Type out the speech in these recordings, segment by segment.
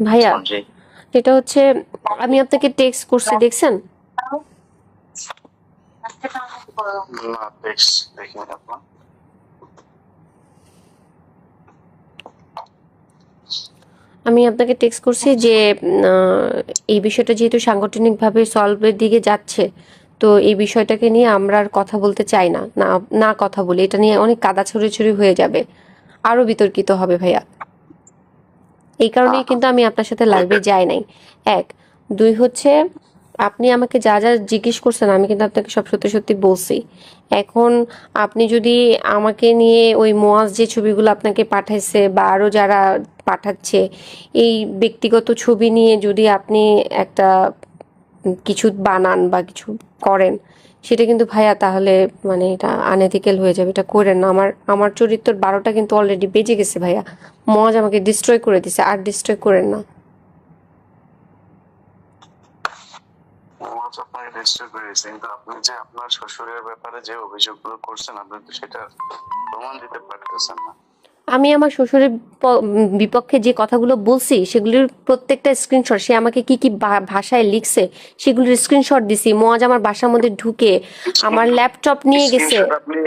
ভাইয়া এটা হচ্ছে আমি আপনাকে টেক্সট করছি দেখছেন? আমি আপনাকে টেক্সট করছি যে এই বিষয়টা যেহেতু সাংগঠনিকভাবে সলভের দিকে যাচ্ছে তো এই বিষয়টাকে নিয়ে আমরা আর কথা বলতে চাই না না কথা বলি। এটা নিয়ে অনেক কাদা ছড়ি হয়ে যাবে। আরও বিতর্কিত হবে ভাইয়া। এই কারণেই কিন্তু আমি আপনার সাথে লাইভে যাই নাই। এক। দুই হচ্ছে আপনি আমাকে যা যা জিজ্ঞেস করছেন আমি কিন্তু আপনাকে সব সত্যি সত্যি বলছি। এখন আপনি যদি আমাকে নিয়ে ওই মোয়াজ যে ছবিগুলো আপনাকে পাঠাইছে বা আরও যারা পাঠাচ্ছে এই ব্যক্তিগত ছবি নিয়ে যদি আপনি একটা কিছু বানান বা কিছু করেন সেটা কিন্তু ভাইয়া তাহলে মানে এটা আনএথিক্যাল হয়ে যাবে এটা করেন না। আমার আমার চরিত্র বারোটা কিন্তু অলরেডি বেজে গেছে ভাইয়া। মজ আমাকে ডিস্ট্রয় করে দিছে আর ডিস্ট্রয় করেন না। আপনাকে রেজিস্টার করে কিন্তু আপনি যে আপনার শ্বশুরের ব্যাপারে যে অভিযোগগুলো করছেন আপনি তো সেটা প্রমাণ দিতে পারতেছেন না। আমি আমার শ্বশুরের বিপক্ষে যে কথাগুলো বলছি সেগুলির প্রত্যেকটা স্ক্রিনশট সে আমাকে কি কি ভাষায় লিখছে সেগুলির স্ক্রিনশট দিছি। মোয়াজ আমার বাসার মধ্যে ঢুকে আমার ল্যাপটপ নিয়ে গেছে। আপনি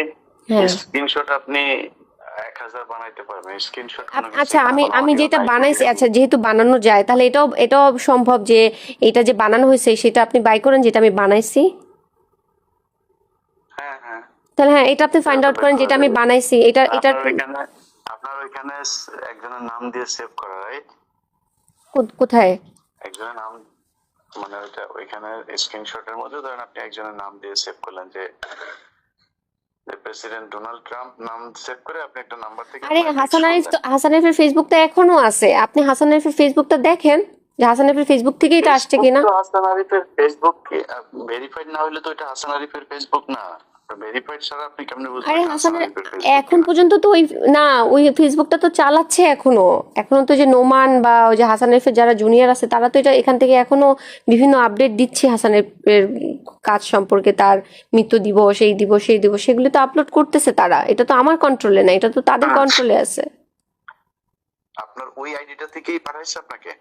হ্যাঁ। স্ক্রিনশট আপনি আচ্ছা আমি আমি যেটা বানাইছি আচ্ছা যেহেতু বানানো যায় তাহলে এটাও এটাও সম্ভব যে এটা যে বানানো হয়েছে সেটা আপনি বাই করেন যেটা আমি বানাইছি? হ্যাঁ হ্যাঁ। তাহলে হ্যাঁ এটা আপনি ফাইন্ড আউট করেন যেটা আমি বানাইছি এটা এটা আপনার ওইখানে একজনের নাম দিয়ে সেভ করা রাইট কোথায়? একজনের নাম মানে ওইটা ওইখানে স্ক্রিনশটের মধ্যে ধরেন আপনি একজনের নাম দিয়ে সেভ করলেন যে প্রেসিডেন্ট ডোনাল্ড ট্রাম্প নাম সেভ করে আপনি একটা নাম্বার থেকে আরে হাসান আরিফ তো হাসান আরিফের ফেসবুকটা এখনও আছে। আপনি হাসান আরিফের ফেসবুকটা দেখেন? যে হাসান আরিফের ফেসবুক থেকে এটা আসছে কিনা? হাসান আরিফের ফেসবুক ভেরিফাইড না হলে তো এটা হাসান আরিফের ফেসবুক না। ভেরিফাইড ছাড়া আপনি কেমনে বুঝবেন আরে হাসান হাসান আরিফ আরিফের Facebook এখন পর্যন্ত তো ওই না ওই ফেসবুকটা তো চালাচ্ছে এখনও। এখনও তো যে নোমান বা ওই যে হাসান আরিফের যারা জুনিয়র আছে তারা তো এটা এখান থেকে এখনও বিভিন্ন আপডেট দিচ্ছে হাসান আরিফের কাজ সম্পর্কে তার মৃত্যু দিবস এই দিবস সেই দিবস সেগুলো তো আপলোড করতেছে তারা। এটা তো আমার কন্ট্রোলে না এটা তো তাদের কন্ট্রোলে আছে। আপনার ওই আইডিটা থেকেই পাঠাইছে আপনাকে?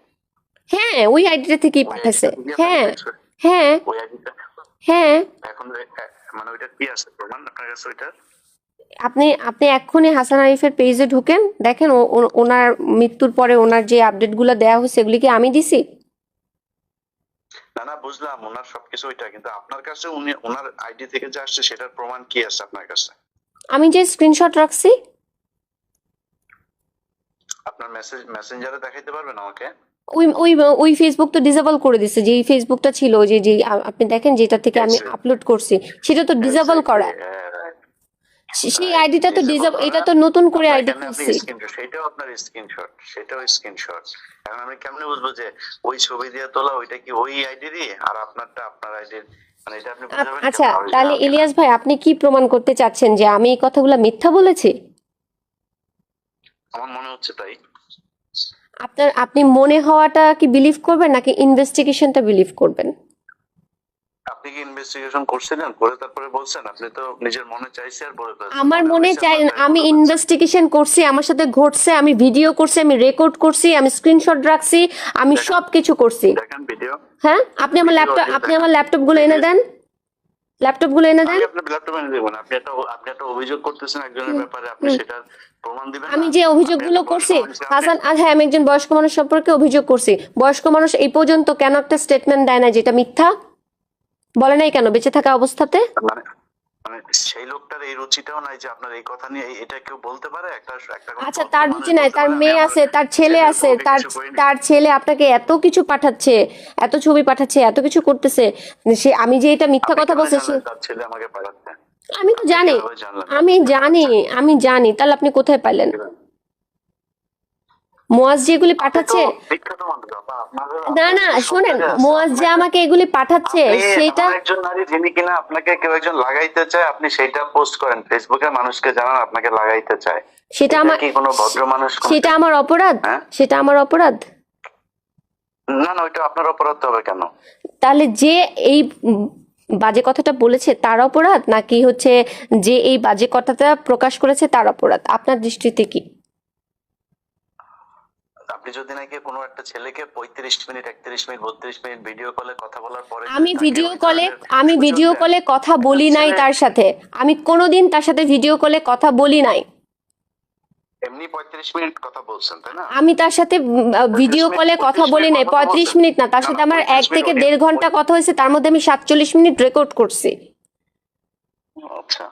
হ্যাঁ ওই আইডিটা থেকেই পাঠাইছে। হ্যাঁ হ্যাঁ। হ্যাঁ। এখন এ- মানে ওইটা কি আছে? প্রমাণ আপনার কাছে ওইটা? আপনি আপনি এক্ষুনি হাসান আরিফের পেজে ঢুকেন দেখেন ওনার মৃত্যুর পরে ওনার যে আপডেটগুলো দেওয়া হয়েছে এগুলি কি আমি দিছি? না না বুঝলাম ওনার সবকিছু ওইটা কিন্তু আপনার কাছে উনি ওনার আইডি থেকে যা আসছে সেটার প্রমাণ কি আছে আপনার কাছে? আমি যে স্ক্রিনশট রাখছি। আপনার মেসেজ মেসেঞ্জারে দেখাইতে পারবেন আমাকে? ওই ওই ওই ফেসবুক তো ডিসেবল করে দিছে যে ফেসবুকটা ছিল যে যে আপনি দেখেন যেটা থেকে আমি। আপলোড করছি সেটা তো ডিসেবল করা। সেই আইডিটা তো ডিসেবল এটা তো নতুন করে আইডি খুলছি। সেটাও আপনার স্ক্রিনশট সেটাও স্ক্রিনশট এখন আমি কেমনে বুঝব যে ওই ছবি দিয়ে তোলা ওইটা কি ওই আইডিরই আর আপনারটা আপনার আইডির মানে এটা আপনি বুঝাবেন আচ্ছা তাহলে ইলিয়াস ভাই আপনি কি প্রমাণ করতে চাচ্ছেন যে আমি এই কথাগুলো মিথ্যা বলেছি? আমার মনে হচ্ছে তাই। আপনার আপনি মনে হওয়াটা কি বিলিভ করবেন নাকি ইনভেস্টিগেশনটা বিলিভ করবেন? আপনি কি ইনভেস্টিগেশন করছিলেন? করে তারপরে বলছেন আপনি তো নিজের মনে চাইছে আর বলে আমার মনে চাই আমি ইনভেস্টিগেশন করছি আমার সাথে ঘটছে আমি ভিডিও করছি আমি রেকর্ড করছি আমি স্ক্রিনশট রাখছি আমি করছি। দেখেন ভিডিও হ্যাঁ? আপনি আমার ল্যাপটপ আপনি আমার ল্যাপটপগুলো এনে দেন। ল্যাপটপগুলো এনে দেন। আপনি একটা আপনি একটা অভিযোগ করতেছেন একজনের ব্যাপারে আপনি সেটার আমি যে অভিযোগগুলো করছি হাসান আর হ্যাঁ আমি একজন বয়স্ক মানুষ সম্পর্কে অভিযোগ করছি। বয়স্ক মানুষ এই পর্যন্ত কেন একটা স্টেটমেন্ট দেয় না যেটা মিথ্যা? বলে নাই কেন? বেঁচে থাকা অবস্থাতে? মানে মানে সেই লোকটার এই রুচিটাও নাই যে আপনার এই কথা নিয়ে এটা কেউ বলতে পারে? একটা একটা আচ্ছা তার রুচি নাই তার মেয়ে আছে তার ছেলে আছে তার তার ছেলে আপনাকে এত কিছু পাঠাচ্ছে এত ছবি পাঠাচ্ছে এত কিছু করতেছে সে আমি যে এটা মিথ্যা কথা বলছি তার ছেলে আমাকে পাঠাচ্ছে? আমি তো জানি আমি জানি আমি জানি তাহলে আপনি কোথায় পাইলেন? মোয়াজ যেগুলি পাঠাচ্ছে? না না শোনেন মোয়াজ যে আমাকে এগুলি পাঠাচ্ছে সেটা একজন নারী যিনি কিনা আপনাকে কেউ একজন লাগাইতে চায় আপনি সেটা পোস্ট করেন ফেসবুকে মানুষকে জানান আপনাকে লাগাইতে চায়। সেটা আমার কি কোনো ভদ্র মানুষ সেটা আমার অপরাধ? হ্যাঁ? সেটা আমার অপরাধ? না না ওইটা আপনার অপরাধ হবে কেন? তাহলে যে এই বাজে কথাটা বলেছে তার অপরাধ? নাকি হচ্ছে যে এই বাজে কথাটা প্রকাশ করেছে তার অপরাধ? আপনার দৃষ্টিতে কি? আপনি যদি নাকি কোনো একটা ছেলেকে পঁয়ত্রিশ মিনিট একত্রিশ মিনিট বত্রিশ মিনিট ভিডিও কলে কথা বলার পরে আমি ভিডিও কলে আমি ভিডিও কলে কথা বলি নাই তার সাথে। আমি কোনোদিন তার সাথে ভিডিও কলে কথা বলি নাই। এমনি পঁয়ত্রিশ মিনিট কথা বলছেন তাই না? আমি তার সাথে ভিডিও কলে কথা বলি নাই। মিনিট কথা পঁয়ত্রিশ বলছেন। মিনিট না তার সাথে আমার এক থেকে দেড় ঘণ্টা কথা হয়েছে তার মধ্যে আমি সাতচল্লিশ মিনিট রেকর্ড করছি। আচ্ছা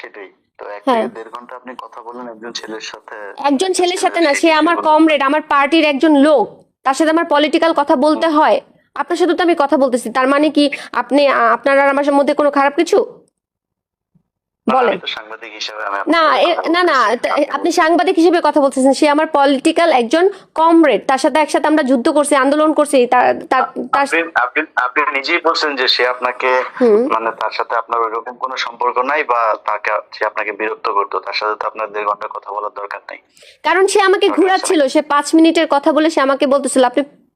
সেটাই। তো এক হ্যাঁ। থেকে দেড় ঘণ্টা আপনি কথা বলেন একজন ছেলের সাথে একজন ছেলের সাথে না সে আমার কমরেড আমার পার্টির একজন লোক তার সাথে আমার পলিটিক্যাল কথা বলতে হয়। আপনার সাথে তো আমি কথা বলতেছি তার মানে কি আপনি আপনার আর আমার মধ্যে কোনো খারাপ কিছু? বলেন। আমি তো সাংবাদিক হিসেবে আমি না আপনার এ- কথা না না আপনি আপনি সাংবাদিক হিসেবে কথা বলতেছেন সে আমার পলিটিক্যাল একজন কমরেড তার সাথে একসাথে আমরা যুদ্ধ করছি আন্দোলন করছি তার তার- তার আপনি আপনি আপনি নিজেই বলছেন যে সে আপনাকে মানে তার সাথে আপনার ওইরকম কোনো সম্পর্ক নাই বা তাকে সে আপনাকে বিরক্ত করতো তার সাথে তো আপনার দেড় ঘণ্টা কথা বলার দরকার নাই। কারণ সে আমাকে। ঘুরাচ্ছিল সে পাঁচ মিনিটের কথা বলে সে আমাকে বলতেছিল আপনি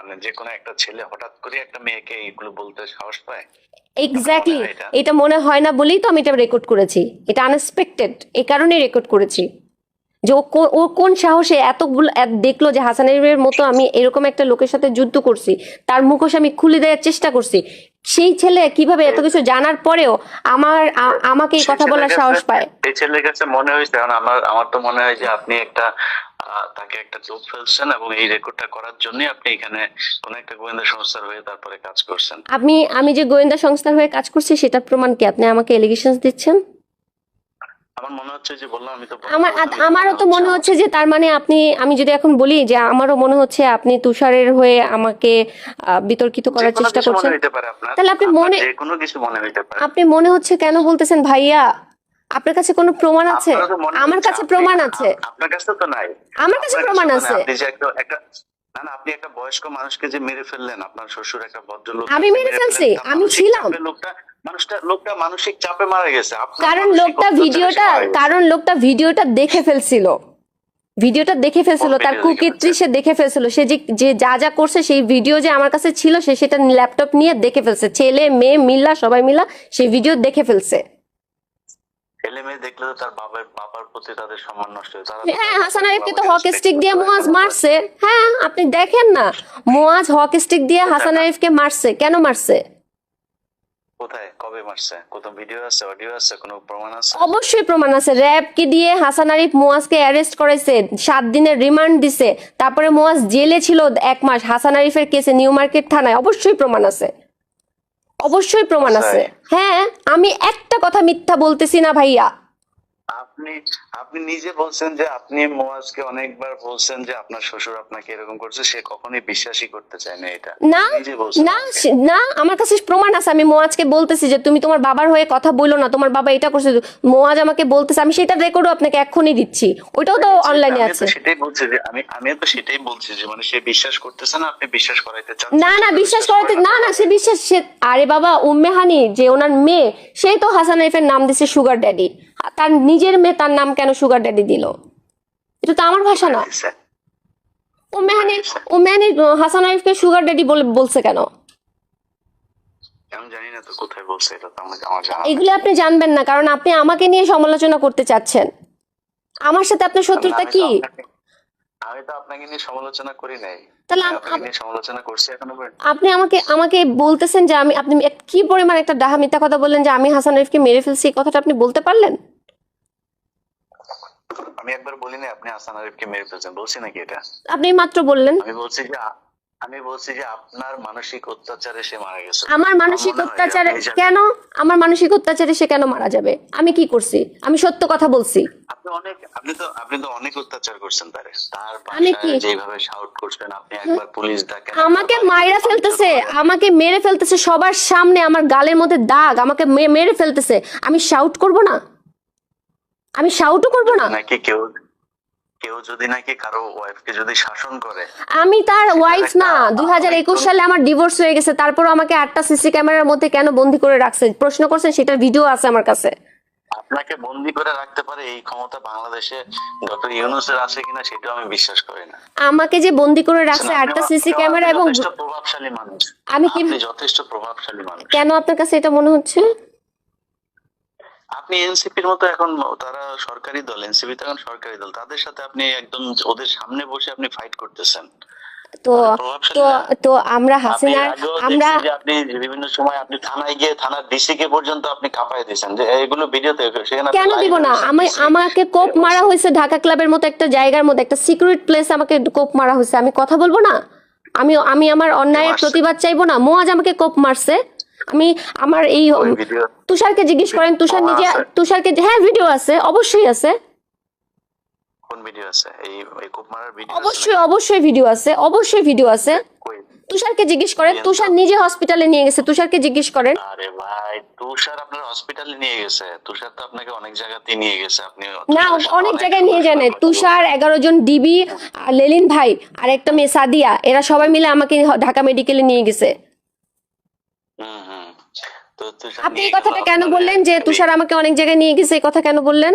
মানে যে কোনো একটা ছেলে হঠাৎ করে একটা মেয়েকে এগুলো বলতে সাহস পায়? এক্স্যাক্টলি এটা? মনে হয় না বলেই তো আমি এটা রেকর্ড করেছি। এটা আনএক্সপেক্টেড এই কারণে রেকর্ড করেছি। যে ও ও কোন সাহসে এতগুলো এত দেখল যে হাসানের মতো আমি এরকম একটা লোকের সাথে যুদ্ধ করছি তার মুখোশ আমি খুলে দেওয়ার চেষ্টা করছি সেই ছেলে কীভাবে এত কিছু জানার পরেও আমার আমাকে এই কথা বলার সাহস পায়? এই ছেলের কাছে মনে হয়েছে কারণ আমার আমার তো মনে হয় যে আপনি একটা তাকে একটা চোখ ফেলছেন এবং এই রেকর্ডটা করার জন্য আপনি এখানে কোন একটা গোয়েন্দা সংস্থার হয়ে তারপরে কাজ করছেন। আপনি আমি যে গোয়েন্দা সংস্থার হয়ে কাজ করছি সেটার প্রমাণ কি? আপনি আমাকে এলিগেশন দিচ্ছেন? আমার মনে হচ্ছে যে বললাম আমি তো আমার আমারও তো মনে হচ্ছে যে তার মানে আপনি আমি যদি এখন বলি যে আমারও মনে হচ্ছে আপনি তুষারের হয়ে আমাকে বিতর্কিত করার চেষ্টা করছেন। তাহলে আপনি মনে- কোনো কিছু মনে হইতে পারে। আপনি মনে হচ্ছে কেন বলতেছেন ভাইয়া? আপনার কাছে কোনো প্রমাণ আছে? আমার কাছে প্রমাণ আছে। আপনার কাছে তো নাই। আমার কাছে প্রমাণ আছে। আপনি যে একটা একটা না না আপনি একটা বয়স্ক মানুষকে যে মেরে ফেললেন আপনার শ্বশুর একটা ভদ্রলোক আমি মেরে ফেলছি, আমি ছিলাম। লোকটা মানুষটা লোকটা মানসিক চাপে মারা গেছে। কারণ লোকটা ভিডিওটা কারণ লোকটা ভিডিওটা দেখে ফেলছিল। ভিডিওটা দেখে ফেলছিল তার কুকীর্তি সে দেখে ফেলছিল সে যে যে যা করছে সেই ভিডিও যে আমার কাছে ছিল সে সেটা ল্যাপটপ নিয়ে দেখে ফেলছে। ছেলে মেয়ে মিল্লা সবাই মিলা সেই ভিডিও দেখে ফেলছে। ছেলে মেয়ে দেখলে তো তার বাবার প্রতি তাদের সম্মান নষ্ট হয়। হ্যাঁ হাসান আরিফকে তো হক স্টিক দিয়ে মোয়াজ মারছে। হ্যাঁ আপনি দেখেন না মোয়াজ হক স্টিক দিয়ে হাসান আরিফকে মারছে। কেন মারছে? কোথায়? কবে মারছে? কোথাও ভিডিও আছে অডিও আছে কোনো প্রমাণ আছে? অবশ্যই প্রমাণ আছে। র্যাবকে দিয়ে হাসান আরিফ মোয়াজকে অ্যারেস্ট করেছে সাত দিনের রিমান্ড দিছে। তারপরে মোয়াজ জেলে ছিল এক মাস। হাসান আরিফের কেসে নিউ মার্কেট থানায় অবশ্যই প্রমাণ আছে। অবশ্যই প্রমাণ আছে। হ্যাঁ আমি একটা কথা মিথ্যা বলতেছি না ভাইয়া। আপনি আপনি নিজে বলছেন যে আপনি মোয়াজকে অনেকবার বলছেন যে আপনার শ্বশুর আপনাকে এরকম করছে সে কখনোই বিশ্বাসই করতে চায় না এটা না না না আমার কাছে প্রমাণ আছে আমি মোয়াজকে বলতেছি যে তুমি তোমার বাবার হয়ে কথা বলল না তোমার বাবা এটা করছে মোয়াজ আমাকে বলতেছে আমি সেটা রেকর্ডও আপনাকে এক্ষুনি দিচ্ছি। ওটাও তো অনলাইনে আছে তো সেটাই বলছি যে আমি আমি তো সেটাই বলছি যে মানে সে বিশ্বাস করতেছে না আপনি বিশ্বাস করাইতে চান। না না বিশ্বাস করাতে না না সে বিশ্বাস সে আরে বাবা উম্মে হানি যে ওনার মেয়ে সেই তো হাসান আরিফের নাম দিছে সুগার ড্যাডি তার নিজের মেয়ে তার নাম কেন সুগার ড্যাডি দিল? এটা তো আমার ভাষা না। ও হানি ও হানি আহ, হাসান আরিফকে সুগার ড্যাডি বলে বলছে কেন? এগুলো আপনি জানবেন না কারণ আপনি আমাকে নিয়ে সমালোচনা করতে চাচ্ছেন। আমার সাথে আপনার শত্রুতা কি? আমি তো আপনাকে নিয়ে সমালোচনা করি নাই। তাহলে সমালোচনা করছি এখনও আপনি আমাকে আমাকে বলতেছেন যে আমি আপনি কি পরিমাণ একটা ডাহা মিথ্যা কথা বললেন যে আমি হাসান আরিফকে মেরে ফেলছি এই কথাটা আপনি বলতে পারলেন? আমি একবার বলিনি আপনি হাসান আরিফকে মেরে ফেলছেন বলছি নাকি এটা? আপনি মাত্র বললেন। আমি বলছি যে আমি বলছি যে আপনার মানসিক অত্যাচারে সে মারা গেছে। আমার মানসিক অত্যাচারে কেন? আমার মানসিক অত্যাচারে সে কেন মারা যাবে? আমি কি করছি? আমি সত্য কথা বলছি। আপনি অনেক আপনি তো আপনি তো অনেক অত্যাচার করছেন তারে। তার আমি কি? যেভাবে শাউট করছেন আপনি একবার পুলিশ ডাকেন আমাকে মাইরা ফেলতেছে আমাকে মেরে ফেলতেছে সবার সামনে আমার গালের মধ্যে দাগ আমাকে মেরে ফেলতেছে। আমি শাউট করব না? আমি শাউটও করব না? নাকি কেউ কেউ যদি নাকি কারও ওয়াইফকে যদি শাসন করে আমি তার ওয়াইফ না দুই হাজার একুশ সালে আমার ডিভোর্স হয়ে গেছে তারপর আমাকে আটটা সিসি ক্যামেরার মধ্যে কেন বন্দি করে রাখছে? প্রশ্ন করছেন সেটার ভিডিও আছে আমার কাছে। আপনাকে বন্দি করে রাখতে পারে এই ক্ষমতা বাংলাদেশে ডক্টর ইউনুসের আছে কিনা সেটাও আমি বিশ্বাস করি না। আমাকে যে বন্দি করে রাখছে আটটা সিসি ক্যামেরা এবং প্রভাবশালী মানুষ। আমি কি যথেষ্ট প্রভাবশালী মানুষ। কেন আপনার কাছে এটা মনে হচ্ছে? আপনি এনসিপির মতো এখন তারা সরকারি দল এনসিপি তো এখন সরকারি দল তাদের সাথে আপনি একদম ওদের সামনে বসে আপনি ফাইট করতেছেন। তো তো তো আমরা হাসিনার আমরা আপনি বিভিন্ন সময় আপনি থানায় গিয়ে থানার ডিসি কে পর্যন্ত আপনি কাঁপায় দিয়েছেন। যে এগুলো ভিডিওতে কেন দিব না? আমি আমাকে কোপ মারা হয়েছে ঢাকা ক্লাবের মতো একটা জায়গার মধ্যে একটা সিকিউরিট প্লেস আমাকে কোপ মারা হয়েছে। আমি কথা বলব না? আমি আমি আমার অন্যায়ের প্রতিবাদ চাইব না? মোয়াজ আমাকে কোপ মারছে। আমি আমার এই তুষারকে জিজ্ঞেস করেন তুষার নিজে তুষারকে হ্যাঁ ভিডিও আছে অবশ্যই আছে। কোন ভিডিও আছে? এই ভিডিও অবশ্যই অবশ্যই ভিডিও আছে অবশ্যই ভিডিও আছে। তুষারকে জিজ্ঞেস করেন তুষার নিজে হসপিটালে নিয়ে গেছে তুষারকে জিজ্ঞেস করেন। আরে ভাই তুষার আপনার হসপিটালে নিয়ে গেছে। তুষার তো আপনাকে অনেক জায়গাতে নিয়ে গেছে। আপনি না অনেক জায়গায় নিয়ে যায় নাই। তুষার এগারো জন ডিবি আর লেলিন ভাই আর একটা মেয়ে সাদিয়া এরা সবাই মিলে আমাকে ঢাকা মেডিকেলে নিয়ে গেছে। হুম। আপনি এই কথাটা কেন বললেন যে তুষার আমাকে অনেক জায়গায় নিয়ে গেছে এই কথা কেন বললেন?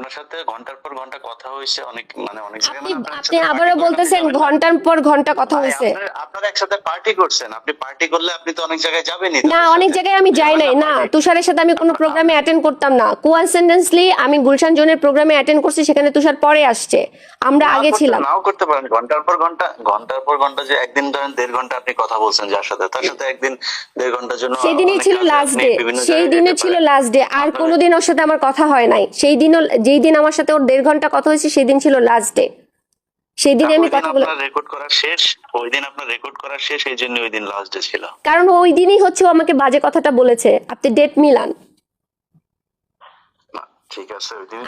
আপনার সাথে ঘণ্টার পর ঘণ্টা কথা হয়েছে অনেক মানে অনেক আপনি মানে আপনি আবারও বলতেছেন। ঘণ্টার পর ঘণ্টা কথা হয়েছে। আপনার- একসাথে পার্টি করছেন আপনি পার্টি করলে আপনি তো অনেক জায়গায় যাবেনই। না অনেক জায়গায় আমি যাই নাই। না। তুষারের সাথে আমি কোনো প্রোগ্রামে অ্যাটেন্ড করতাম না। কোয়ানসেন্ডেন্সলি আমি গুলশান জোনের প্রোগ্রামে অ্যাটেন্ড করছি সেখানে তুষার পরে আসছে। আমরা আগে ছিলাম। নাও করতে পারেন। ঘণ্টার পর ঘণ্টা ঘণ্টার পর ঘণ্টা যে একদিন ধরেন দেড় ঘণ্টা আপনি কথা বলছেন যার সাথে তার সাথে একদিন দেড় ঘণ্টার জন্য সেই দিনই ছিল লাস্ট ডে সেই দিনে ছিল লাস্ট ডে আর কোনোদিন ওর সাথে আমার কথা হয় নাই। সেই দিনও যেই দিন আমার সাথে ওর দেড় ঘণ্টা কথা হয়েছে সেই দিন ছিল লাস্ট ডে সেই দিনে আমি ওই কথা বলে রেকর্ড করা শেষ? ওই দিন আপনার রেকর্ড করা শেষ এই জন্য ওই দিন লাস্ট ডে ছিল। কারণ ওই দিনই হচ্ছে ও আমাকে বাজে কথাটা বলেছে। আপনি ডেট মিলান।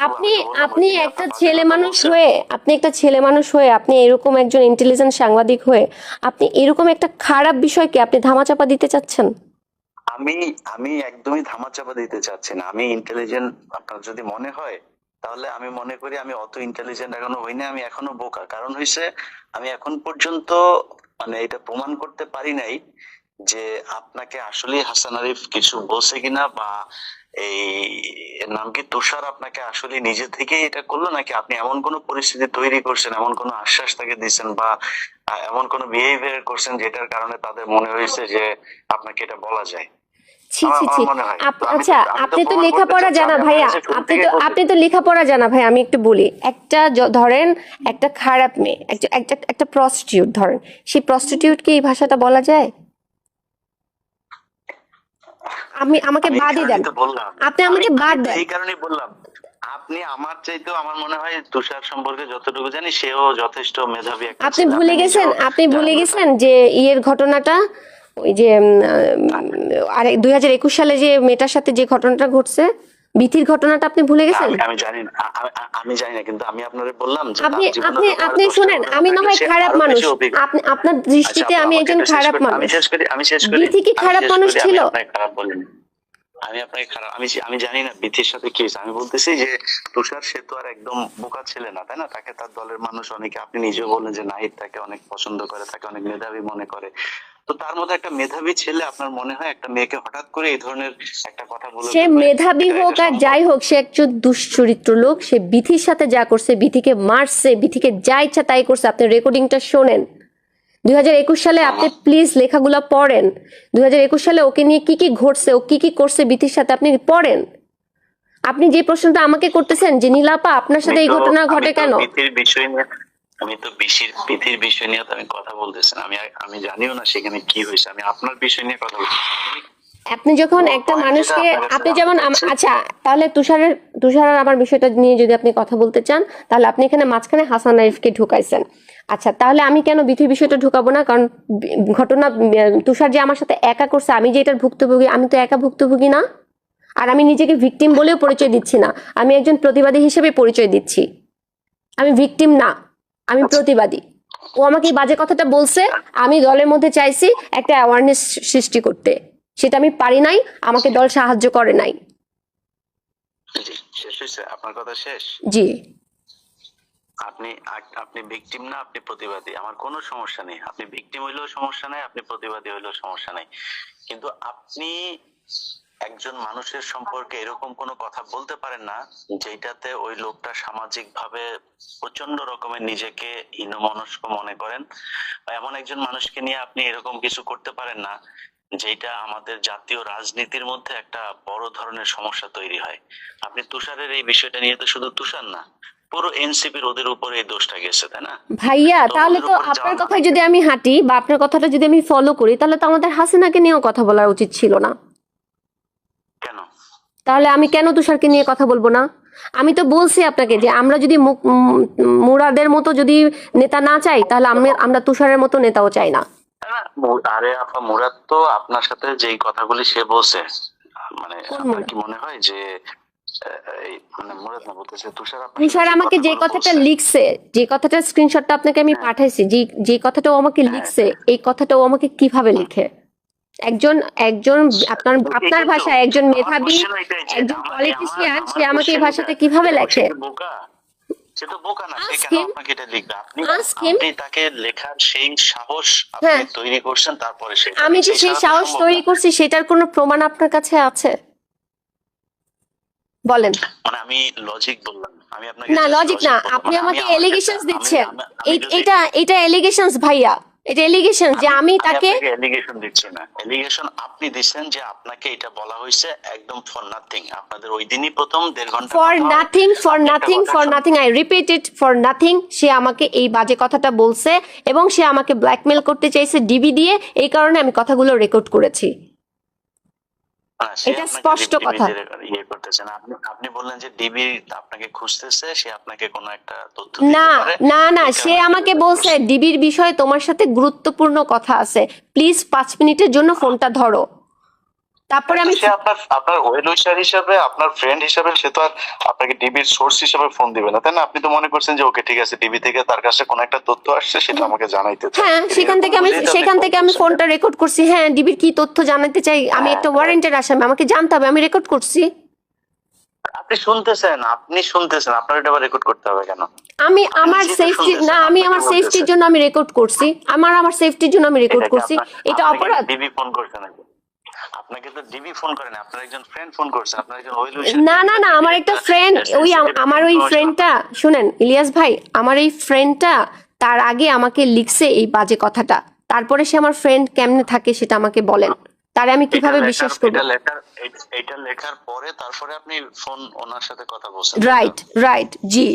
আপনি আপনি একটা ছেলে মানুষ হয়ে আপনি একটা ছেলে মানুষ হয়ে আপনি এরকম একজন ইন্টেলিজেন্ট সাংবাদিক হয়ে আপনি এরকম একটা খারাপ বিষয়কে আপনি ধামাচাপা দিতে চাচ্ছেন? আমি আমি একদমই ধামাচাপা দিতে চাচ্ছি না। আমি ইন্টেলিজেন্ট আপনার যদি মনে হয় তাহলে আমি মনে করি আমি অত ইন্টেলিজেন্ট এখনও হইনি আমি এখনও বোকা। কারণ হইছে, আমি এখন পর্যন্ত মানে এটা প্রমাণ করতে পারি নাই যে আপনাকে আসলে হাসান আরিফ কিছু বলছে কিনা বা এই নাম কি তুষার আপনাকে আসলে নিজে থেকেই এটা করল নাকি আপনি এমন কোনো পরিস্থিতি তৈরি করছেন, এমন কোনো আশ্বাস তাকে দিচ্ছেন বা এমন কোনো বিহেভিয়ার করছেন যেটার কারণে তাদের মনে হয়েছে যে আপনাকে এটা বলা যায়? ছি ছি ছি। আচ্ছা আপনি তো লেখাপড়া জানা ভাইয়া আপনি তো আপনি তো লেখাপড়া জানা ভাই আমি একটু বলি। একটা ধরেন একটা খারাপ মেয়ে একটা একটা একটা প্রস্টিটিউট ধরেন সেই প্রস্টিটিউটকে এই ভাষাটা বলা যায়? আমি আমাকে বাদই দেন। আপনি আমাকে বাদ দেন। এই কারণেই বললাম আপনি আমার চাইতেও আমার মনে হয় তুষার সম্পর্কে যতটুকু জানি সেও যথেষ্ট মেধাবী আপনি ভুলে গেছেন আপনি ভুলে গেছেন যে ইয়ের ঘটনাটা? ওই যে আর দুই হাজার একুশ সালে যে মেয়েটার সাথে যে ঘটনাটা ঘটছে বিথির ঘটনাটা আপনি ভুলে গেছেন? আমি- জানি না আমি জানি না কিন্তু আমি আপনারে বললাম যে আপনি আপনি আপনি শুনেন আমি না হয় খারাপ মানুষ। আপনি আপনার আচ্ছা, দৃষ্টিতে আমি একজন খারাপ মানুষ আমি শেষ করি আমি শেষ করি বিথি কি খারাপ মানুষ ছিল? আপনাকে খারাপ বলিনি। আমি আপনাকে খারাপ আমি আমি জানি না বিথির সাথে কি আমি বলতেছি যে তুষার সে তো আর একদম বোকা ছেলে না তাই না? তাকে তার দলের মানুষ অনেকে আপনি নিজেও বললেন যে নাহিদ তাকে অনেক পছন্দ করে তাকে অনেক মেধাবী মনে করে। তো তার মধ্যে একটা মেধাবী ছেলে আপনার মনে হয় একটা মেয়েকে হঠাৎ করে এই ধরনের একটা কথা বলে সে মেধাবী হোক আর যাই হোক সে একজন দুশ্চরিত্র লোক সে বিথির সাথে যা করছে বিথিকে মারছে বিথিকে যা ইচ্ছা তাই করছে। আপনি রেকর্ডিংটা শোনেন। দুই হাজার একুশ সালে আপনি প্লিজ লেখাগুলো পড়েন। দুই হাজার একুশ সালে ওকে নিয়ে কি কি ঘটছে ও কি কি করছে বিথির সাথে আপনি পড়েন। আপনি যে প্রশ্নটা আমাকে করতেছেন যে নীলাপা আপনার সাথে এই ঘটনা ঘটে কেন? বিষয় নিয়ে আমি তো বিশির বিথির বিষয় নিয়ে আমি কথা বলতেছি আমি আমি জানিও না সেখানে কি হয়েছে। আমি আপনার বিষয় নিয়ে কথা বলছি। আপনি যখন একটা মানুষকে আপনি যেমন আচ্ছা তাহলে তুষারের তুষার আর আমার বিষয়টা নিয়ে যদি আপনি কথা বলতে চান তাহলে আপনি এখানে মাঝখানে হাসান আরিফকে ঢুকাইছেন। আচ্ছা তাহলে আমি কেন বিথি বিষয়টা ঢুকাবো না? কারণ ঘটনা তুষার যে আমার সাথে একা করছে আমি যে এটার ভুক্তভোগী আমি তো একা ভুক্তভোগী না। আর আমি নিজেকে ভিকটিম বলেও পরিচয় দিচ্ছি না। আমি একজন প্রতিবাদী হিসেবে পরিচয় দিচ্ছি। আমি ভিকটিম না। আমি প্রতিবাদী। ও আমাকে এই বাজে কথাটা বলছে আমি দলের মধ্যে চাইছি একটা অ্যাওয়ারনেস সৃষ্টি করতে। সেটা আমি পারি নাই আমাকে দল সাহায্য করে নাই। শেষ হয়েছে? আপনার কথা শেষ? জি। আপনি আপনি ভিকটিম না আপনি প্রতিবাদী। আমার কোনো সমস্যা নেই। আপনি ভিকটিম হইলেও সমস্যা নাই আপনি প্রতিবাদী হইলেও সমস্যা নাই। কিন্তু আপনি একজন মানুষের সম্পর্কে এরকম কোনো কথা বলতে পারেন না যেটাতে ওই লোকটা সামাজিক ভাবে প্রচণ্ড রকমের নিজেকে হীনমনস্ক মনে করেন। বা এমন একজন মানুষকে নিয়ে আপনি এরকম কিছু করতে পারেন না যেটা আমাদের জাতীয় রাজনীতির মধ্যে একটা বড় ধরনের সমস্যা তৈরি হয়। আপনি তুষারের এই বিষয়টা নিয়ে তো শুধু তুষার না পুরো এনসিপির ওদের উপরে এই দোষটা গেছে তাই না? ভাইয়া তাহলে তো আপনার কথায় যদি আমি হাঁটি বা আপনার কথাটা যদি আমি ফলো করি তাহলে তো আমাদের হাসিনাকে নিয়েও কথা বলা উচিত ছিল না। তাহলে আমি কেন তুষারকে নিয়ে কথা বলব না? আমি তো বলছি আপনাকে যে আমরা যদি মুরাদের মতো যদি নেতা না চাই তাহলে আমি আমরা তুষারের মতো নেতাও চাই না। আরে আপা মুরাদ তো আপনার সাথে যেই কথাগুলি সে বলছে মানে আপনার কি মনে হয় যে মানে তুষার আমাকে যে কথাটা লিখছে যে কথাটা স্ক্রিনশটটা আপনাকে আমি হ্যাঁ। পাঠাইছি যে যে কথাটা ও আমাকে লিখছে এই কথাটা ও আমাকে কীভাবে লিখে? একজন একজন আপনার আপনার। ভাষায় একজন মেধাবী একজন আমার- সে আমাকে এই ভাষাতে কীভাবে লেখে? সে কি বোকা সে তো বোকা না সে কেন আপনাকে এটা লিখবে? আপনি আপনি তাকে লেখার সেই সাহস আপনি হ্যাঁ। তৈরি করছেন তারপরে সে আমি যে সেই সাহস তৈরি করছি সেটার কোনো প্রমাণ আপনার কাছে আছে? বলেন। মানে আমি লজিক বললাম আমি আপনাকে না লজিক না আপনি মানে আমাকে এলিগেশনস দিচ্ছেন। এটা এটা এলিগেশনস ভাইয়া। এটা এলিগেশন যে আমি তাকে এলিগেশন দিচ্ছি না। এলিগেশন আপনি দিচ্ছেন যে আপনাকে এটা বলা হয়েছে একদম ফর নাথিং আপনাদের ওই দিনই প্রথম দেড় ঘণ্টা for nothing for nothing for nothing I repeat it for nothing সে আমাকে এই বাজে কথাটা বলছে এবং সে আমাকে ব্ল্যাকমেল করতে চাইছে ডিবি দিয়ে এই কারণে আমি কথাগুলো রেকর্ড করেছি। এটা স্পষ্ট কথা। ইয়ে করতেছেন আপনি আপনি বললেন যে ডিবি আপনাকে খুঁজতেছে সে আপনাকে কোনো একটা তথ্য না না না সে আমাকে বলছে ডিবির বিষয়ে তোমার সাথে গুরুত্বপূর্ণ কথা আছে। প্লিজ পাঁচ মিনিটের জন্য ফোনটা ধরো। তারপরে আমি সে আপনার আপনার ওয়েল উইশার হিসাবে আপনার ফ্রেন্ড হিসাবে সে তো আর আপনাকে ডিবির সোর্স হিসাবে ফোন দিবে না তাই না? আপনি তো মনে করছেন যে ওকে ঠিক আছে ডিবি থেকে তার কাছে কোনো একটা তথ্য আসছে সেটা আমাকে জানাইতে। হ্যাঁ সেখান থেকে আমি সেখান থেকে আমি ফোনটা রেকর্ড করছি। হ্যাঁ ডিবির কি তথ্য জানাতে চাই? আমি একটা হ্যাঁ, ওয়ারেন্টের আসামি আমাকে জানতে হবে আমি রেকর্ড করছি। আপনি শুনতেছেন আপনি শুনতেছেন আপনার এটা আবার রেকর্ড করতে হবে কেন? আমি আমার সেফটি না আমি আমার সেফটির জন্য আমি রেকর্ড করছি। আমার আমার সেফটির জন্য আমি রেকর্ড করছি। এটা অপরাধ। ডিবি ফোন করছে নাকি? আপনাকে তো ডিবি ফোন করেন আপনার একজন ফ্রেন্ড ফোন করছে আপনার একজন ওয়েল না না না আমার একটা ফ্রেন্ড ওই আমার ওই ফ্রেন্ডটা শুনেন ইলিয়াস ভাই আমার এই ফ্রেন্ডটা তার আগে আমাকে লিখছে এই বাজে কথাটা তারপরে সে আমার ফ্রেন্ড কেমনে থাকে সেটা আমাকে বলেন তারে আমি কীভাবে বিশ্বাস করব? এটা লেখার এটা লেখার পরে তারপরে আপনি ফোন ওনার সাথে কথা বলছেন। Right right ji.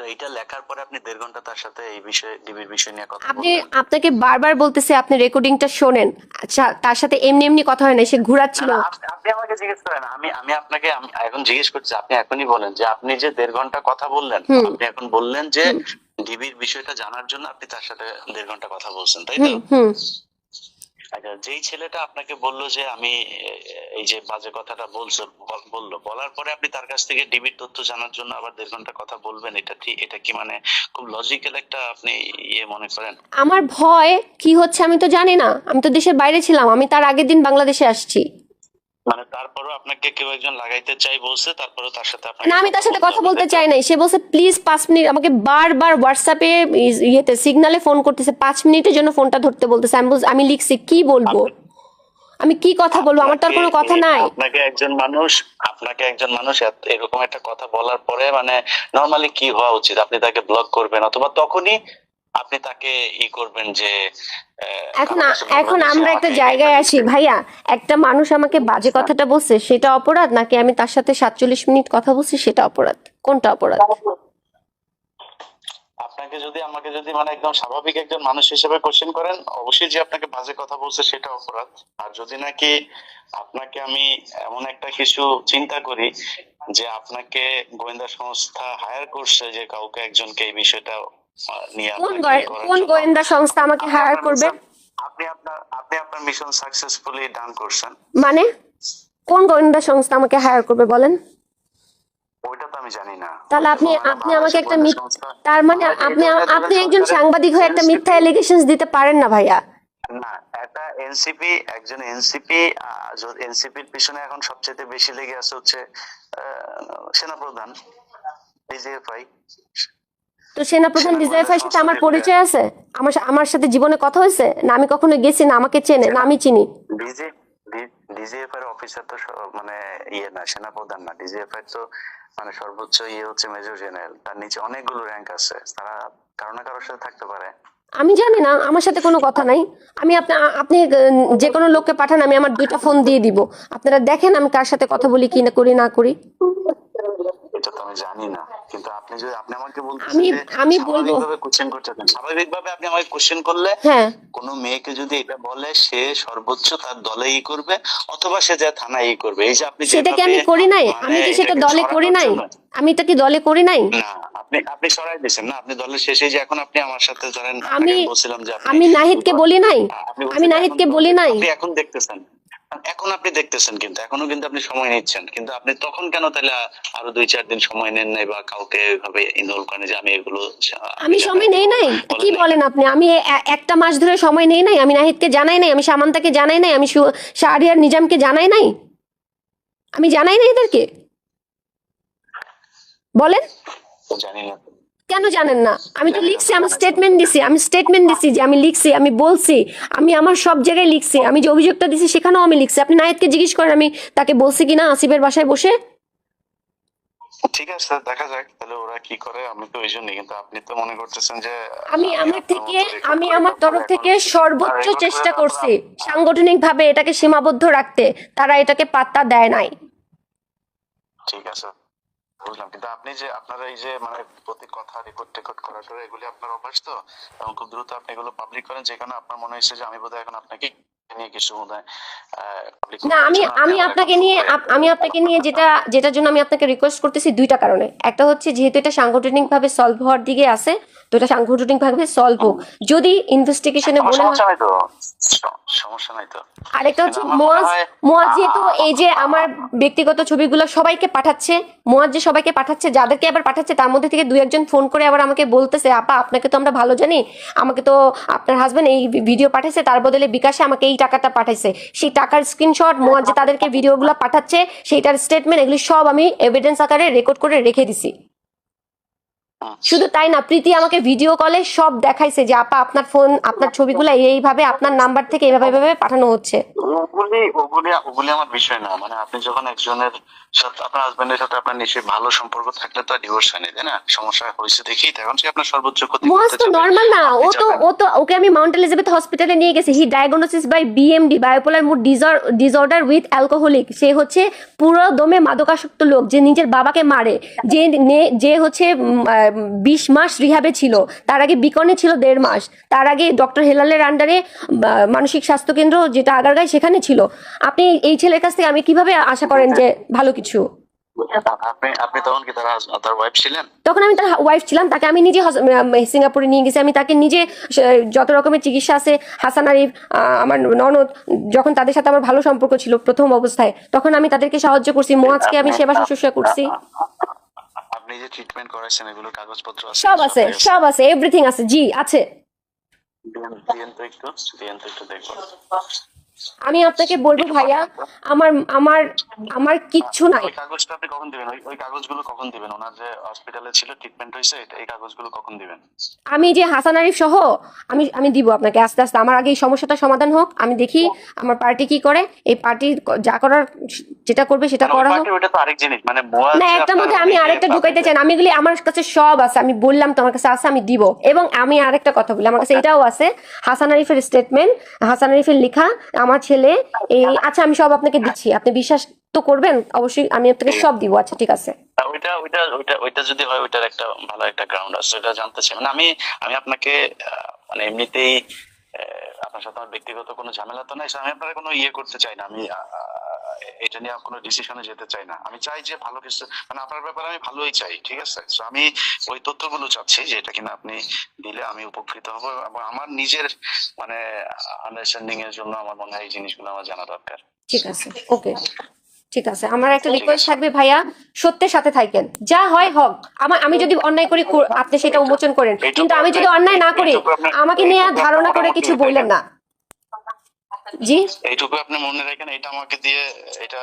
তো এটা লেখার পরে আপনি দেড় ঘণ্টা তার সাথে এই বিষয়ে ডিবির বিষয় নিয়ে কথা আপনি আপনাকে বারবার বলতেছে আপনি রেকর্ডিংটা শোনেন। আচ্ছা তার সাথে এমনি এমনি কথা হয় না সে ঘুরাচ্ছিল। আপনি- আমাকে জিজ্ঞেস করেন আমি আমি আপনাকে আমি এখন জিজ্ঞেস করছি আপনি এখনই বলেন যে আপনি যে দেড় ঘণ্টা কথা বললেন আপনি এখন বললেন যে ডিবির বিষয়টা জানার জন্য আপনি তার সাথে দেড় ঘণ্টা কথা বলছেন তাই তো? যেই ছেলেটা আপনাকে বলল যে আমি এই যে বাজে কথাটা বলছো, বল- বলল, বলার পরে আপনি তার কাছ থেকে ডিবির তথ্য জানার জন্য আবার দেড় ঘণ্টা কথা বলবেন, এটা ঠিক, এটা কি মানে খুব লজিক্যাল একটা আপনি ইয়ে মনে করেন? আমার ভয় কি হচ্ছে আমি তো জানি না, আমি তো দেশের বাইরে ছিলাম, আমি তার আগের দিন বাংলাদেশে আসছি। মানে তারপরও আপনাকে কেউ একজন লাগাইতে চাই বলছে তারপরেও তার সাথে না আমি তার সাথে কথা বলতে চাই নাই। সে বলছে প্লিজ পাঁচ মিনিট আমাকে বারবার হোয়াটসঅ্যাপে ইয়েতে সিগনালে ফোন করতেছে। পাঁচ মিনিটের জন্য ফোনটা ধরতে বলতেছে। আমি বলছি- আমি লিখছি কি বলব? আমি কি কথা বলব? আমার তো আর কোনো কথা নাই। আপনাকে একজন মানুষ আপনাকে একজন মানুষ এরকম একটা কথা বলার পরে মানে নর্মালি কি হওয়া উচিত? আপনি তাকে ব্লক করবেন অথবা তখনই আপনি তাকে ই করবেন যে এখন এখন আমরা একটা জায়গায় আসি ভাইয়া একটা মানুষ আমাকে বাজে কথাটা বলছে সেটা অপরাধ? নাকি আমি তার সাথে সাতচল্লিশ মিনিট কথা বলছি সেটা অপরাধ? কোনটা অপরাধ? আপনাকে যদি আমাকে যদি মানে একদম স্বাভাবিক একজন মানুষ হিসেবে কোশ্চেন করেন অবশ্যই যে আপনাকে বাজে কথা বলছে সেটা অপরাধ। আর যদি নাকি আপনাকে আমি এমন একটা কিছু চিন্তা করি যে আপনাকে গোয়েন্দা সংস্থা হায়ার করছে যে কাউকে একজনকে এই বিষয়টা কোন গোয়েন্দা সংস্থা আমাকে হায়ার করবে? আপনি আপনার আপনি আপনার মিশন সাকসেসফুলি ডান করছেন। মানে? কোন গোয়েন্দা সংস্থা আমাকে হায়ার করবে বলেন? ওইটা তো আমি জানি না। তাহলে আপনি আপনি আমাকে একটা তার মানে আপনি আপনি একজন সাংবাদিক হয়ে একটা মিথ্যা এলিগেশনস দিতে পারেন না ভাইয়া। না একটা এনসিপি একজন এনসিপি এনসিপির পিছনে এখন সবচেয়ে বেশি লেগে আছে হচ্ছে সেনাপ্রধান ডিজিএফআই তো সেনাপ্রধান ডিজাইফার সাথে আমার পরিচয় আছে? আমার আমার সাথে জীবনে কথা হয়েছে? না আমি কখনো গেছি না আমাকে চেনে না আমি চিনি। ডিজিএফ এর অফিসার তো মানে ইয়ে না সেনাপ্রধান না। ডিজিএফ এর তো মানে সর্বোচ্চ ইয়ে হচ্ছে মেজর জেনারেল। তার নিচে অনেকগুলো র্যাঙ্ক আছে। তারা কারও না কারোর সাথে থাকতে পারে। আমি জানি না আমার সাথে কোনো কথা নাই। আমি আপনি আপনি যে কোনো লোককে পাঠান আমি আমার দুইটা ফোন দিয়ে দিব। আপনারা দেখেন আমি কার সাথে কথা বলি কি না করি না করি। তো আমি জানি না। কিন্তু আপনি যদি আপনি আমাকে বলতেছেন আমি- আমি বলবো- কোশ্চেন করতেছেন স্বাভাবিকভাবে আপনি আমাকে কোশ্চেন করলে হ্যাঁ। কোনো মেয়েকে যদি এটা বলে সে সর্বোচ্চ তার দলে ই করবে অথবা সে যা থানায় ই করবে। এই যে আপনি সেটা কি আমি করি নাই? মানে আমি কি সেটা দলে করি নাই? আমি এটা কি দলে করি নাই? না আপনি আপনি সরাই দিয়েছেন না। আপনি দলের শেষে যে এখন আপনি আমার সাথে ধরেন আমি- বলছিলাম যে আমি নাহিদকে বলি নাই। আমি নাহিদকে বলি নাই। আপনি এখন দেখতেছেন। এখন আপনি দেখতেছেন কিন্তু এখনও কিন্তু আপনি সময় নিচ্ছেন। কিন্তু আপনি তখন কেন তাহলে আরও দুই চার দিন সময় নেন নাই বা কাউকে এভাবে ইনভলভ করেন যে আমি এগুলো আমি সময় নেই নাই? কি বলেন আপনি? আমি একটা মাস ধরে সময় নেই নাই? আমি নাহিদকে জানাই নাই? আমি সামান্তাকে জানাই নাই? আমি শাহরিয়ার নিজামকে জানাই নাই? আমি জানাই নাই এদেরকে? বলেন। জানি না। কেন জানেন না? আমি তো লিখছি আমি স্টেটমেন্ট দিছি আমি স্টেটমেন্ট দিছি যে আমি লিখছি আমি বলছি আমি আমার সব জায়গায় লিখছি আমি যে অভিযোগটা দিছি সেখানেও আমি লিখছি। আপনি নাহিদকে জিজ্ঞেস করেন আমি তাকে বলছি কিনা আসিফের বাসায় বসে? ঠিক আছে দেখা যাক তাহলে ওরা কি করে আমি তো ওই জন্যই কিন্তু আপনি তো মনে করতেছেন যে আমি আমি আমার থেকে আমি আমার তরফ থেকে সর্বোচ্চ চেষ্টা করছি সাংগঠনিক ভাবে এটাকে সীমাবদ্ধ রাখতে তারা এটাকে পাত্তা দেয় নাই। ঠিক আছে বুঝলাম। কিন্তু আপনি যে আপনার এই যে মানে প্রতি কথা রেকর্ড টেকর্ড করা টরা এগুলি আপনার অভ্যাস তো? এবং খুব দ্রুত আপনি এগুলো পাবলিক করেন, যেখানে আপনার মনে হয়েছে যে আমি বোধহয় এখন আপনাকে না আমি আমি আপনাকে নিয়ে আমি আপনাকে নিয়ে যেটা যেটার জন্য আমি আপনাকে রিকোয়েস্ট করতেছি দুইটা কারণে একটা হচ্ছে যেহেতু এটা সাংগঠনিক ভাবে সলভ হওয়ার দিকে আছে তো এটা সাংগঠনিক ভাবে সলভ হোক যদি ইনভেস্টিগেশনে মনে হয় সমস্যা নাই তো আরেকটা হচ্ছে মোয়াজ মোয়াজ যেহেতু এই যে আমার ব্যক্তিগত ছবিগুলো সবাইকে পাঠাচ্ছে মোয়াজ যে সবাইকে পাঠাচ্ছে যাদেরকে আবার পাঠাচ্ছে তার মধ্যে থেকে দুই একজন ফোন করে আবার আমাকে বলতেছে আপা আপনাকে তো আমরা ভালো জানি আমাকে তো আপনার হাজবেন্ড এই ভিডিও পাঠাচ্ছে তার বদলে বিকাশে আমাকে এই টাকাটা পাঠাইছে সেই টাকার স্ক্রিনশট মোয়াজ যে তাদেরকে ভিডিওগুলো পাঠাচ্ছে, সেইটার স্টেটমেন্ট এগুলি সব আমি এভিডেন্স আকারে রেকর্ড করে রেখে দিছি। শুধু তাই না প্রীতি আমাকে ভিডিও কলে সব দেখাইছে যে আপা আপনার ফোন আপনার ছবিগুলো এইভাবে আপনার নাম্বার থেকে এইভাবে এইভাবে পাঠানো হচ্ছে। ওগুলি ওগুলি ওগুলি আমার বিষয় না। মানে আপনি যখন একজনের সাথে আপনার হাজবেন্ডের সাথে আপনার নিশ্চয়ই ভালো সম্পর্ক থাকলে তো ডিভোর্স হয়নি তাই না? সমস্যা হয়েছে দেখেই তখন সে আপনার সর্বোচ্চ ক্ষতি তো। নর্মাল না। ও তো ও তো ওকে আমি মাউন্ট এলিজাবেথ হসপিটালে নিয়ে গেছি। He diagnosis by BMD bipolar mood disorder with alcoholic সে হচ্ছে পুরো দমে মাদকাসক্ত লোক যে নিজের বাবাকে মারে। যে যে হচ্ছে বিশ মাস রিহাবে ছিল। তার আগে বিকনে ছিল দেড় মাস। তার আগে ডক্টর হেলালের আন্ডারে মানসিক স্বাস্থ্য কেন্দ্র যেটা আগারগাঁয় সেখানে ছিল। আপনি এই ছেলের কাছ থেকে আমি কীভাবে আশা করেন যে ভালো কিছু? তখন আমি তার ওয়াইফ ছিলাম। তাকে আমি নিজে সিঙ্গাপুরে নিয়ে গেছি। আমি তাকে নিজে যত রকমের চিকিৎসা আছে হাসান আরিফ আমার ননদ যখন তাদের সাথে আমার ভালো সম্পর্ক ছিল প্রথম অবস্থায় তখন আমি তাদেরকে সাহায্য করছি। মোয়াজকে আমি সেবা শুশ্রূষা করছি। আপনি যে ট্রিটমেন্ট করাইছেন এগুলো কাগজপত্র আছে সব আছে সব আছে। এভরিথিং আছে জি আছে। দিয়েন তো একটু দিয়েন তো একটু দেখব। আমি আপনাকে বলব ভাইয়া আমার আমার আমার কিচ্ছু নাই। ওই কাগজটা আপনি কখন দিবেন? ওই কাগজগুলো কখন দিবেন? ওনার যে হসপিটালে ছিল ট্রিটমেন্ট এটা- এই কাগজগুলো কখন দিবেন? আমি যে হাসান আরিফ সহ আমি আমি দিব আপনাকে আস্তে আস্তে। আমার আগে এই সমস্যাটা সমাধান হোক আমি দেখি আমার পার্টি কি করে। এই পার্টি যা করার যেটা করবে সেটা মানে করা হোক। ওটা তো আরেক জিনিস মানে মোয়া না একটার মধ্যে আমি আরেকটা ঢুকাইতে চাই আমি এগুলি আমার কাছে সব আছে আমি বললাম তোমার কাছে আছে আমি দিব। এবং আমি আরেকটা কথা বলি আমার কাছে এটাও আছে হাসান আরিফের স্টেটমেন্ট হাসান আরিফের লেখা আমার ছেলে এই আচ্ছা আমি সব আপনাকে দিচ্ছি। আপনি বিশ্বাস তো করবেন? অবশ্যই আমি আপনাকে সব দিব। আচ্ছা ঠিক আছে। ওইটা ওইটা ওইটা ওইটা যদি হয়, ওইটার একটা ভালো একটা গ্রাউন্ড আছে। ওইটা জানতে চাই। মানে আমি আমি আপনাকে মানে এমনিতেই আপনার সাথে আমার ব্যক্তিগত কোনো ঝামেলা তো নাই আমি আপনার কোনো ইয়ে করতে চাই না, আমি এটা নিয়ে কোনো ডিসিশনে যেতে চাই না। আমি চাই যে ভালো কিছু মানে আপনার ব্যাপারে আমি ভালোই চাই, ঠিক আছে? তো আমি ওই তথ্যগুলো চাচ্ছি যে এটা কিনা আপনি দিলে আমি উপকৃত হব এবং আমার নিজের মানে আন্ডারস্ট্যান্ডিং এর জন্য আমার মনে হয় এই জিনিসগুলো আমার জানা দরকার। ঠিক আছে, ওকে। ঠিক আছে। আমার একটা রিকোয়েস্ট থাকবে ভাইয়া সত্যের সাথে থাকেন। যা হয় হোক। আমার আমি যদি অন্যায় করি আপনি সেটা উন্মোচন করেন। কিন্তু আমি যদি অন্যায় না করি আমাকে নিয়ে ধারণা করে কিছু বললেন না। জি? এইটুকু আপনি মনে রাখেন এটা আমাকে দিয়ে এটা